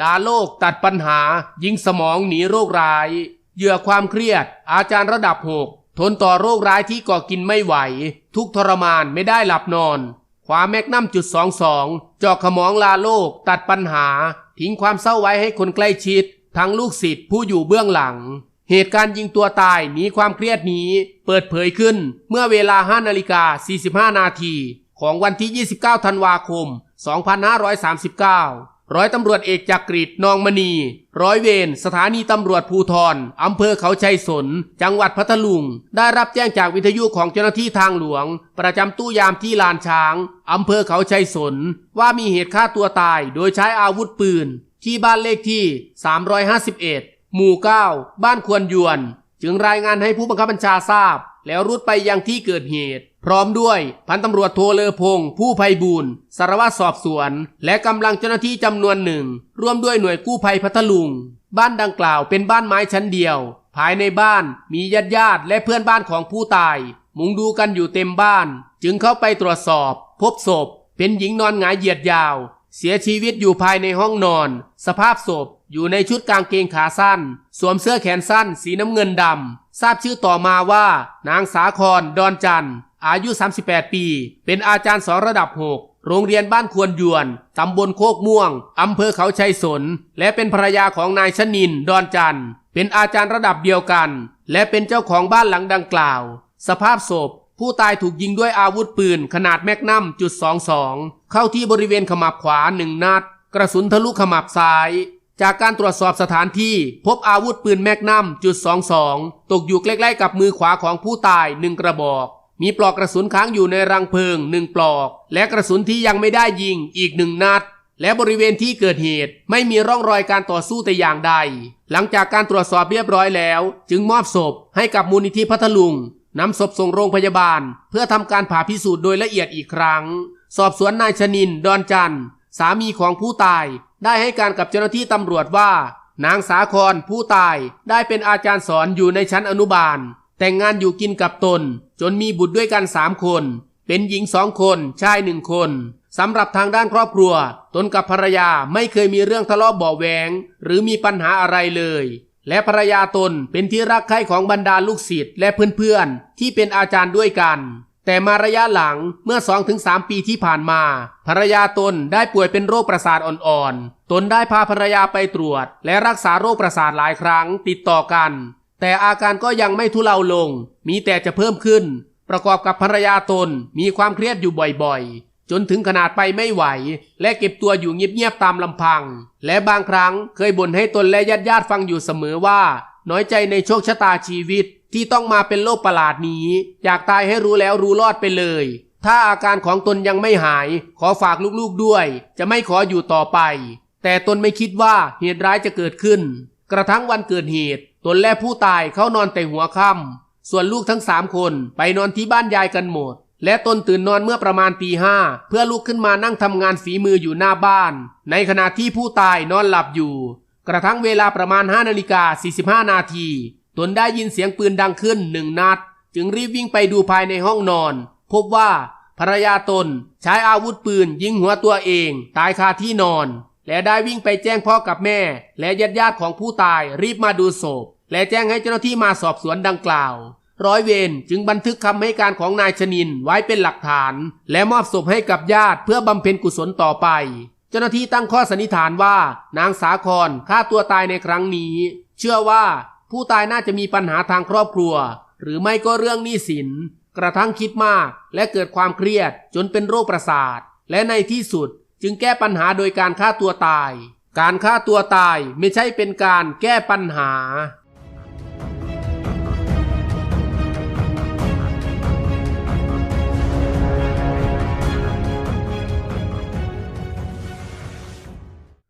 ลาโลกตัดปัญหา ยิงสมองหนีโรคร้าย เหยื่อความเครียด อาจารย์ระดับหกทนต่อโรคร้ายที่ก่อกินไม่ไหว ทุกทรมานไม่ได้หลับนอนขวาแมกนัมจุดสองสองจอกขมองลาโลก ตัดปัญหา ทิ้งความเศร้าไว้ให้คนใกล้ชิด ทั้งลูกศิษย์ผู้อยู่เบื้องหลัง เหตุการณ์ยิงตัวตายหนีความเครียดนี้ เปิดเผยขึ้นเมื่อเวลา5นาฬิกา45นาทีของวันที่ 29 ธันวาคม 2539 ร้อยตำรวจเอกจักริดนองมณี ร้อยเวรสถานีตำรวจภูทรอำเภอเขาชัยสน จังหวัดพัทลุง ได้รับแจ้งจากวิทยุของเจ้าหน้าที่ทางหลวง ประจำตู้ยามที่ลานช้างอำเภอเขาชัยสน ว่ามีเหตุฆ่าตัวตายโดยใช้อาวุธปืน ที่บ้านเลขที่ 351 หมู่ 9 บ้านควรยวน จึงรายงานให้ผู้บังคับบัญชาทราบ แล้วรุดไปยังที่เกิดเหตุ พร้อมด้วยพันตำรวจโทเลอพง ผู้ภัยบูรณ์สารวัตรสอบสวน และกำลังเจ้าหน้าที่จำนวนหนึ่งร่วมด้วยหน่วยกู้ภัยพัทลุง บ้านดังกล่าวเป็นบ้านไม้ชั้นเดียว ภายในบ้านมีญาติญาติและเพื่อนบ้านของผู้ตาย มุงดูกันอยู่เต็มบ้าน จึงเข้าไปตรวจสอบ พบศพ เป็นหญิงนอนหงายเหยียดยาว เสียชีวิตอยู่ภายในห้องนอน สภาพศพอยู่ในชุดกางเกงขาสั้น สวมเสื้อแขนสั้นสีน้ำเงินดำทราบชื่อต่อมาว่า นางสาครดอนจันทร์ อายุ 38 ปี เป็นอาจารย์สอนระดับ 6 โรงเรียนบ้านควรยวน ตำบลโคกม่วง อำเภอเขาชัยสน และเป็นภรรยาของนายชนิน ดอนจันทร์เป็นอาจารย์ระดับเดียวกัน และเป็นเจ้าของบ้านหลังดังกล่าว สภาพศพ ผู้ตายถูกยิงด้วยอาวุธปืนขนาดแมกนัมจุด22 เข้าที่บริเวณขมับขวาหนึ่งนัด กระสุนทะลุขมับซ้าย จากการตรวจสอบสถานที่พบอาวุธปืนแมกนัมจุด22ตกอยู่ใกล้ๆกับมือขวาของผู้ตายหนึ่งกระบอก มีปลอกกระสุนค้างอยู่ในรังเพลิงหนึ่งปลอก และกระสุนที่ยังไม่ได้ยิงอีกหนึ่งนัด และบริเวณที่เกิดเหตุไม่มีร่องรอยการต่อสู้แต่อย่างใด หลังจากการตรวจสอบเรียบร้อยแล้ว จึงมอบศพให้กับมูลนิธิพัทลุงนำศพส่งโรงพยาบาล เพื่อทำการผ่าพิสูจน์โดยละเอียดอีกครั้ง สอบสวนนายชนิน ดอนจันทร์สามีของผู้ตาย ได้ให้การกับเจ้าหน้าที่ตำรวจว่า นางสาครผู้ตายได้เป็นอาจารย์สอนอยู่ในชั้นอนุบาล แต่งงานอยู่กินกับตน จนมีบุตรด้วยกันสามคน เป็นหญิงสองคนชายหนึ่งคนสำหรับทางด้านครอบครัว ตนกับภรรยาไม่เคยมีเรื่องทะเลาะเบาะแวง หรือมีปัญหาอะไรเลย และภรรยาตนเป็นที่รักใคร่ของบรรดาลูกศิษย์และเพื่อนๆ ที่เป็นอาจารย์ด้วยกัน แต่มาระยะหลังเมื่อ 2-3 ปีที่ผ่านมา ภรรยาตนได้ป่วยเป็นโรคประสาทอ่อนๆ ตนได้พาภรรยาไปตรวจ และรักษาโรคประสาทหลายครั้งติดต่อกัน แต่อาการก็ยังไม่ทุเลาลง มีแต่จะเพิ่มขึ้น ประกอบกับภรรยาตนมีความเครียดอยู่บ่อยๆ จนถึงขนาดไปไม่ไหว และเก็บตัวอยู่เงียบๆตามลำพัง และบางครั้งเคยบ่นให้ตนและญาติๆฟังอยู่เสมอว่า น้อยใจในโชคชะตาชีวิตที่ต้องมาเป็นโรคประหลาดนี้ อยากตายให้รู้แล้วรู้รอดไปเลย ถ้าอาการของตนยังไม่หาย ขอฝากลูกๆด้วย จะไม่ขออยู่ต่อไป แต่ตนไม่คิดว่าเหตุร้ายจะเกิดขึ้น กระทั่งวันเกิดเหตุ ตนและผู้ตายเข้านอนแต่หัวค่ำส่วนลูกทั้งสามคนไปนอนที่บ้านยายกันหมด และตนตื่นนอนเมื่อประมาณตีห้าเพื่อลุกขึ้นมานั่งทำงานฝีมืออยู่หน้าบ้าน ในขณะที่ผู้ตายนอนหลับอยู่ กระทั่งเวลาประมาณ5นาฬิกา45 นาที ตนได้ยินเสียงปืนดังขึ้นหนึ่งนัด จึงรีบวิ่งไปดูภายในห้องนอน พบว่าภรรยาตนใช้อาวุธปืนยิงหัวตัวเอง ตายคาที่นอน และได้วิ่งไปแจ้งพ่อกับแม่ และญาติญาติของผู้ตายรีบมาดูศพ และแจ้งให้เจ้าหน้าที่มาสอบสวนดังกล่าว ร้อยเวรจึงบันทึกคำให้การของนายชนินไว้เป็นหลักฐาน และมอบศพให้กับญาติเพื่อบำเพ็ญกุศลต่อไป เจ้าหน้าที่ตั้งข้อสันนิษฐานว่า นางสาครฆ่าตัวตายในครั้งนี้ เชื่อว่าผู้ตายน่าจะมีปัญหาทางครอบครัว หรือไม่ก็เรื่องหนี้สิน กระทั่งคิดมากและเกิดความเครียดจนเป็นโรคประสาท และในที่สุด จึงแก้ปัญหาโดยการฆ่าตัวตาย การฆ่าตัวตายไม่ใช่เป็นการแก้ปัญหา